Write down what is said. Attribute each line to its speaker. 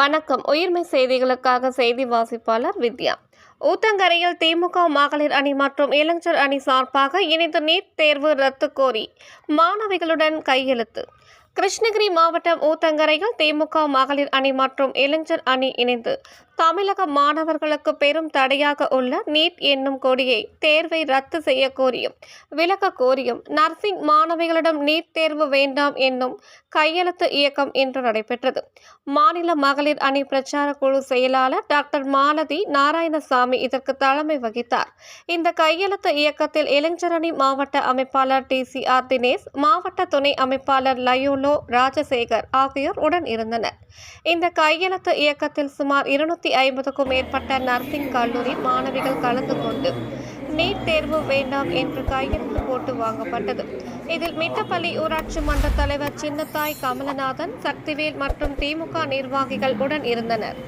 Speaker 1: வணக்கம். உயிர்மை செய்திகளுக்காக செய்தி வாசிப்பாளர் வித்யா. ஊத்தங்கரையில் திமுக மகளிர் அணி மற்றும் இளைஞர் அணி சார்பாக இணைந்து நீட் தேர்வு ரத்து கோரி மாணவிகளுடன் கையெழுத்து. கிருஷ்ணகிரி மாவட்டம் ஊத்தங்கரையில் திமுக மகளிர் அணி மற்றும் இளைஞர் அணி இணைந்து தமிழக மாணவர்களுக்கு பெரும் தடையாக உள்ள நீட் என்னும் கொடியை தேர்வை ரத்து செய்ய கோரியும் விலக்க கோரியும் நர்சிங் மாணவிகளிடம் நீட் தேர்வு வேண்டாம் என்னும் கையெழுத்து இயக்கம் இன்று நடைபெற்றது. மாநில மகளிர் அணி பிரச்சார குழு செயலாளர் டாக்டர் மாலதி நாராயணசாமி இதற்கு தலைமை வகித்தார். இந்த கையெழுத்து இயக்கத்தில் இளைஞரணி மாவட்ட அமைப்பாளர் டி சி ஆர் தினேஷ் மாவட்ட துணை அமைப்பாளர் லயோல் ராஜசேகர் ஆகியோர் உடன் இருந்தனர். இந்த கையெழுத்து இயக்கத்தில் சுமார் இருநூத்தி ஐம்பதுக்கும் மேற்பட்ட நர்சிங் கல்லூரி மாணவிகள் கலந்து கொண்டு நீட் தேர்வு வேண்டாம் என்று கையெழுத்து போட்டு வாங்கப்பட்டது. இதில் மிட்டப்பள்ளி ஊராட்சி மன்ற தலைவர் சின்னத்தாய் கமலநாதன் சக்திவேல் மற்றும் திமுக நிர்வாகிகள் உடன் இருந்தனர்.